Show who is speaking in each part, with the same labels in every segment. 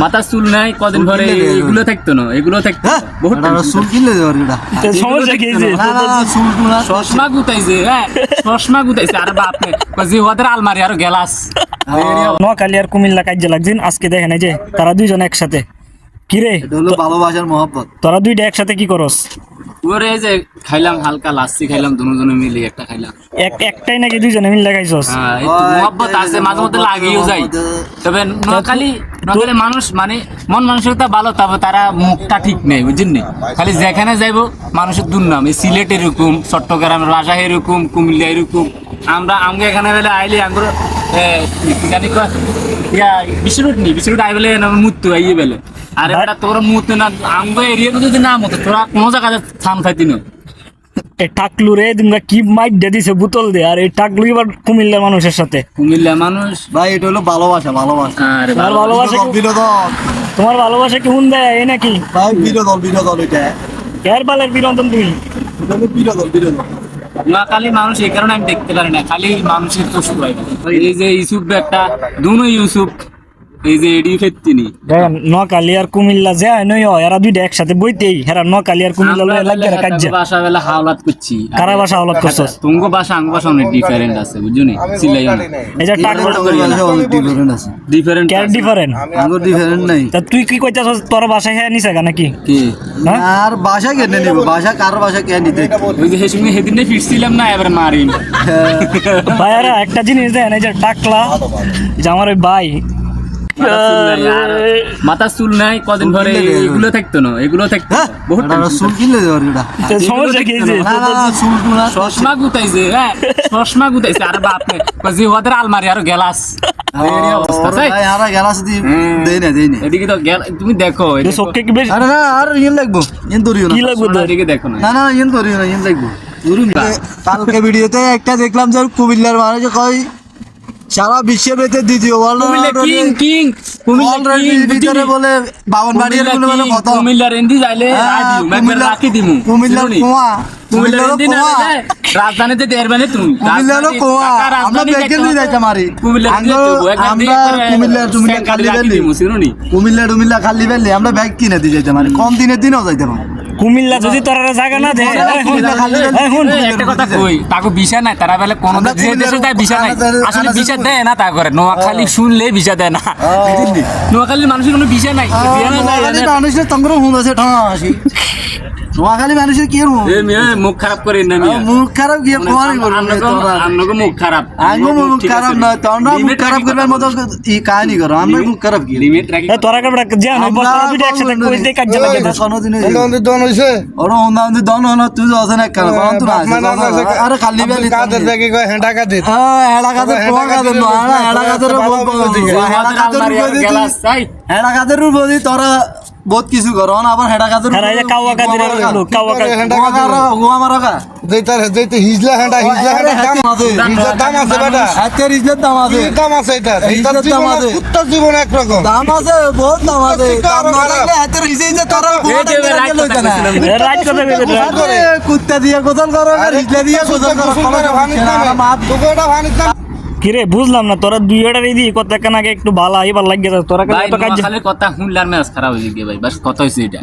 Speaker 1: মাথার চুল নাই কদিন
Speaker 2: দেবে।
Speaker 1: এগুলো থাকতো না এগুলো থাকতো বহুত
Speaker 2: চুল কিনলে
Speaker 3: সমস্যা কি
Speaker 1: চশমা গুতাইছে হ্যাঁ চশমা গুতাইছে আরে বাপ ওদের আলমারি আর গ্লাস।
Speaker 3: নোয়াখালী আর কুমিল্লা কাজে লাগছেন আজকে দেখেন যে তারা দুইজন একসাথে। কি রে?
Speaker 2: ভালোবাসার মহব্বত।
Speaker 3: তোরা দুইটা একসাথে কি করস?
Speaker 1: ওরে যে খাইলাম হালকা লাচ্ছি খাইলাম দুজনে মিলে একটা খাইলাম।
Speaker 3: এক একটাই নাকি দুইজনে মিল লাগাইছস?
Speaker 1: হ্যাঁ, মহব্বত আছে মাঝে মধ্যে লাগিয়েও তবে নোয়াখালী নোয়াখালী মানুষ মানে মন মানসিকতা ভালো তবে তারা মুখটা ঠিক নেই বুঝছেন? খালি যেখানে যাইব মানুষের দুর্নাম। এই সিলেট এরকম চট্টগ্রামের ভাষা এরকম কুমিল্লা এরকম। আমরা আমাকে এখানে বেলে আইলে জানি কয়, ইয়া বিশ্বরুট নি বিশ্বরুট আই বেলে মুত্তু আইয়ে বেলে। আরে বেটা তোর মুত্তু না আমগো এরিয়াতে যদি না মতো তোরা কোনো জায়গায় থাম খাইতি না।
Speaker 3: এই টাকলু রে তোমরা কি মাইট দিয়ে দিছে বোতল দিয়ে আর এই টাকলু এবার কুমিল্লার মানুষের সাথে।
Speaker 1: কুমিল্লা মানুষ?
Speaker 2: ভাই এটা হলো ভালোবাসা ভালোবাসা।
Speaker 1: আরে
Speaker 3: ভালোবাসা। কি-
Speaker 2: বিনোদন।
Speaker 3: তোমার ভালোবাসা কি হুন দেয় এই নাকি?
Speaker 2: ভাই বিনোদন বিনোদন এটা।
Speaker 3: এর বালের বিরন্তন তুমি?
Speaker 2: এটা হলো বিনোদন বিনোদন।
Speaker 1: নোয়াখালী মানুষ এই কারণে আমি দেখতে পারি না খালি মানুষের পশু হয় এই যে ইউসুফ একটা দুনো ইউসুফ। এই যে এডি ফেত্তিনি।
Speaker 3: দেখেন আর কুমিল্লা যে হয় নই হয়, এরা দুইটা একসাথে বইতেই হেরা নোয়াখালী আর কুমিল্লা লয়ে কাজ
Speaker 1: বাসা বেলা হাওলাত করছি।
Speaker 3: কারা ভাষা করছস?
Speaker 1: তুঙ্গ বাসা আঙ্গ বাসা অনেক ডিফারেন্ট আছে বুঝছ নি? সিলাই
Speaker 3: এই যে টাক
Speaker 2: অনেক ডিফারেন্ট আছে।
Speaker 1: ডিফারেন্ট
Speaker 3: ক্যার ডিফারেন্ট
Speaker 2: ডিফারেন্ট নাই।
Speaker 3: তা তুই কি কইতাছস তোর বাসায় হ্যাঁ নিছে গা নাকি?
Speaker 1: কি?
Speaker 3: হ্যাঁ?
Speaker 2: আর ভাষা কেন নিব? ভাষা কার ভাষা কে নিতে?
Speaker 1: ওই যে হেসুমি সেদিনে ফিরছিলাম না এবার মারিম
Speaker 3: ভাইয়ারা একটা জিনিস দেন এই যে টাকলা যে আমার ওই ভাই
Speaker 1: মাথার চুল নাই কদিন ধরে। এগুলো থাকতো না এগুলো থাকতো বহুত
Speaker 2: চুল কিনলে এটা।
Speaker 3: সমস্যা কি যে
Speaker 1: চশমা গুতাইছে হ্যাঁ চশমা গুতাইছে। আরে বাপ রে কজি ওদের আলমারি আর গ্লাস গেল- তুমি দেখো
Speaker 3: তো
Speaker 1: এদিকে-
Speaker 3: চোখকে কি বেশ
Speaker 2: আরে না আর ইন লাগবো। ইন ধরিও না।
Speaker 3: কি লাগবে
Speaker 1: সোনা
Speaker 3: তোর?
Speaker 1: এদিকে দেখো না।
Speaker 2: না না ইন ধরিও না ইন লাগবো। কালকে ভিডিওতে একটা দেখলাম যে কুমিল্লার মানুষ কয় সারা বিশ্বের ভিতরে দ্বিতীয়
Speaker 1: কুমিল্লা কিং কিং কুমিল্লা
Speaker 2: ভিতরে বলে বাবন বাড়ি বলে কত
Speaker 1: কুমিল্লার এন্দি যাইলে রাই রাখি দিমু
Speaker 2: কুমিল্লার কুয়া
Speaker 1: কুমিল্লার
Speaker 2: কুমিল্লার
Speaker 1: এন্দি না
Speaker 2: কুয়া।
Speaker 1: রাজধানীতে দেরবানে তুমি।
Speaker 2: কুয়া। আমরা নিয়ে আমরা- কুমিল্লার টুমিল্লা খালি ফেললি কুমিল্লা টুমিল্লা খালি আমরা ব্যাগ কিনে দিয়ে যাইতে মারি কম দিনের দিনও যাইতে পারি
Speaker 3: কুমিল্লা যদি তোর জায়গা না দে
Speaker 2: কুমিল্লা
Speaker 3: এই হুন,
Speaker 2: কুমিল্লা খালি ফেললি,
Speaker 3: এই হুন,
Speaker 1: এই একটা কথা কই তাকে বিষা নাই তারা বেলে কোন দেশে যায় বিষা নাই। আসলে বিষা দেয় না তা করে। নোয়াখালী শুনলে বিষা দেয় না? নোয়াখালীর মানুষের কোনো বিষা নাই। দিয়া না যায়,
Speaker 2: নোয়াখালী
Speaker 1: এনে-
Speaker 2: মানুষের তঙ্গর হুম আছে ঠাসি নোয়াখালী মানুষের কি
Speaker 1: মুখ খারাপ করে না।
Speaker 2: মুখ খারাপ গিয়ে কোয়ারি করব
Speaker 1: আপনাকে- আপনাকে মুখ খারাপ।
Speaker 2: আঙ্গো মুখ খারাপ না তোমরা মুখ খারাপ করবার মতো ই কাহিনী করো আমরা মুখ খারাপ কি
Speaker 1: লিমিট রাখি
Speaker 3: তোরা কাপড় জান বস্তাটা দুইটা একসাথে কইতে
Speaker 2: না।
Speaker 3: কাজ লাগে
Speaker 2: ওই, কোনোদিনই
Speaker 4: ওন্দা ওন্দা দন হইছে।
Speaker 2: ওরা ওন্দা ওন্দা দন হলো তুই তো আছে না কেন কোন তো না আরে খালি বেলি
Speaker 4: কাদের থেকে কয় হেঁটা কাদের?
Speaker 2: হ্যাঁ
Speaker 4: হেঁটা
Speaker 2: পোয়া কাদের
Speaker 4: কাদের
Speaker 2: না এলাকাতে
Speaker 4: তোরা
Speaker 2: বল
Speaker 1: গ্লাস চাই।
Speaker 2: এলাকাতে বলি তোরা বহুত কিছু করো না আবার
Speaker 3: হ্যাঁ এই কাওয়া কাদের লোক কাওয়া কাদের
Speaker 4: হেঁটা কাদের
Speaker 2: মারা গোয়া মারা কা
Speaker 4: যেতে যেতে হিজলা হেঁটা হিজলা হেঁটা দাম
Speaker 2: আছে।
Speaker 4: হিজলার দাম আছে বেটা।
Speaker 2: হাতের ইজ্জত দাম আছে।
Speaker 4: কি দাম আছে এটা?
Speaker 2: হিজলার
Speaker 4: এটার
Speaker 2: দাম আছে।
Speaker 4: কুত্তার জীবন একরকম।
Speaker 2: দাম আছে বহুত দাম আছে। দাম না। থাকলে হাতের হিসেবে যে তোরা গোয়াটা
Speaker 1: এই যে
Speaker 2: কেন
Speaker 1: রাইট
Speaker 2: লইতে না।
Speaker 3: কথা
Speaker 2: কুত্তা দিয়ে গোসল করো আর হিজলা দিয়ে গোসল করো মাপ
Speaker 4: তোকে ভানিত নামে
Speaker 3: কিরে বুঝলাম না তোরা দুই এই দিয়ে কত কেন আগে একটু ভালো এবার লাগিয়ে যাচ্ছে তোরা কাজ
Speaker 1: নোয়াখালীর কথা শুনলার মেজাজ খারাপ হয়ে গিয়ে ভাই বাস কত হয়েছে এটা?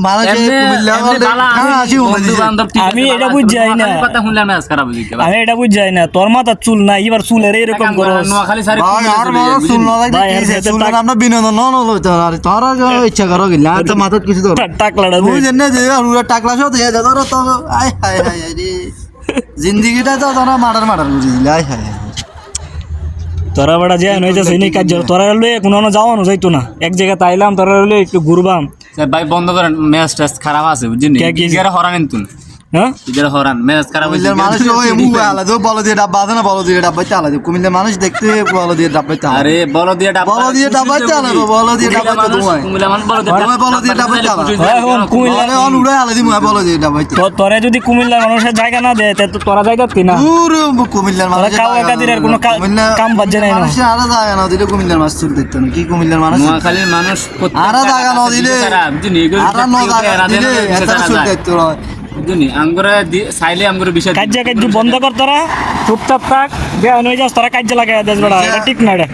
Speaker 2: মানুষে কুমিল্লা বলে
Speaker 1: বালা
Speaker 2: হ্যাঁ
Speaker 1: আমি বন্ধু বান্ধব
Speaker 3: আমি এটা
Speaker 1: আছে,
Speaker 3: যাই না।
Speaker 1: কথা শুনলার মেজাজ খারাপ হয়ে গিয়ে
Speaker 3: আমি এটা বুঝ যাই না তোর মাথার চুল নাই এবার চুলের এরকম করো
Speaker 1: নোয়াখালী সারি
Speaker 2: ভাই আর বড় শুন না
Speaker 3: এর
Speaker 2: কি
Speaker 3: সাথে
Speaker 2: শুনলে
Speaker 3: তাক-
Speaker 2: আমরা বিনোদন ন লইতে আর তোরা যা ইচ্ছা করো গিলা আর তো মাথাত কিছু ধর
Speaker 3: টাকলাটা
Speaker 2: তুই জেনে যে আর উড়া টাকলা দে তো আয় হায় হায় রে। জিন্দিগিটা তো তোরা মার্ডার মার্ডার করে দিলে আয় হায়
Speaker 3: তোরা বেড়া যে নই যাচ্ছে এই কাজ তোরা লয়ে কোনো যাওয়ানো যাইতো না। এক জায়গায় তাইলাম তোরা লয়ে একটু ঘুরবাম।
Speaker 1: ভাই বন্ধ করেন ম্যাচ ট্যাচ খারাপ আছে বুঝলি
Speaker 3: কে কি? হ্যাঁ?
Speaker 2: মানুষ ওই মুখ আলাদা বলো দিয়ে ডাব্বা না বলো দিয়ে ডাব্বাইতে আলাদা কুমিল্লার মানুষ দেখতে বলো দিয়ে ডাব্বাইতে
Speaker 1: আরে বলো দিয়ে ডাব্বা
Speaker 2: বলো দিয়ে ডাব্বাইতে আলাদা বলো দিয়ে ডাব্বাইতে তোমায়
Speaker 1: কুমিল্লা মানুষ বলো দিয়ে
Speaker 2: বলো দিয়ে ডাব্বাইতে আলাদা
Speaker 3: হ্যাঁ,
Speaker 2: বলো দিয়ে ডাব্বাইতে
Speaker 3: তো তোরা যদি কুমিল্লার মানুষের জায়গা না দেয় তা তো তোরা জায়গা কি না।
Speaker 2: দূর কুমিল্লার মানুষ
Speaker 3: কাউ কোনো কাম বাজে নাই
Speaker 2: আরও জায়গা না দিলে কুমিল্লার মাছ চুর দেখতো না কি কুমিল্লার মানুষ?
Speaker 1: নোয়াখালীর মানুষ
Speaker 2: আরও জায়গা না দিলে
Speaker 1: দিতে ছাড়া,
Speaker 2: আরও ন জায়গা দিলে চুর
Speaker 1: যায়।
Speaker 2: দেখতো
Speaker 1: বুঝলি, আঙ্গুরা দি- চাইলে আঙ্গুর বিষয়
Speaker 3: কাজ কাজ বন্ধ কর তোরা চুপচাপ থাক বেয়া হয়ে যাস তোরা কাজ লাগাই দেশ বেড়া ঠিক না এটা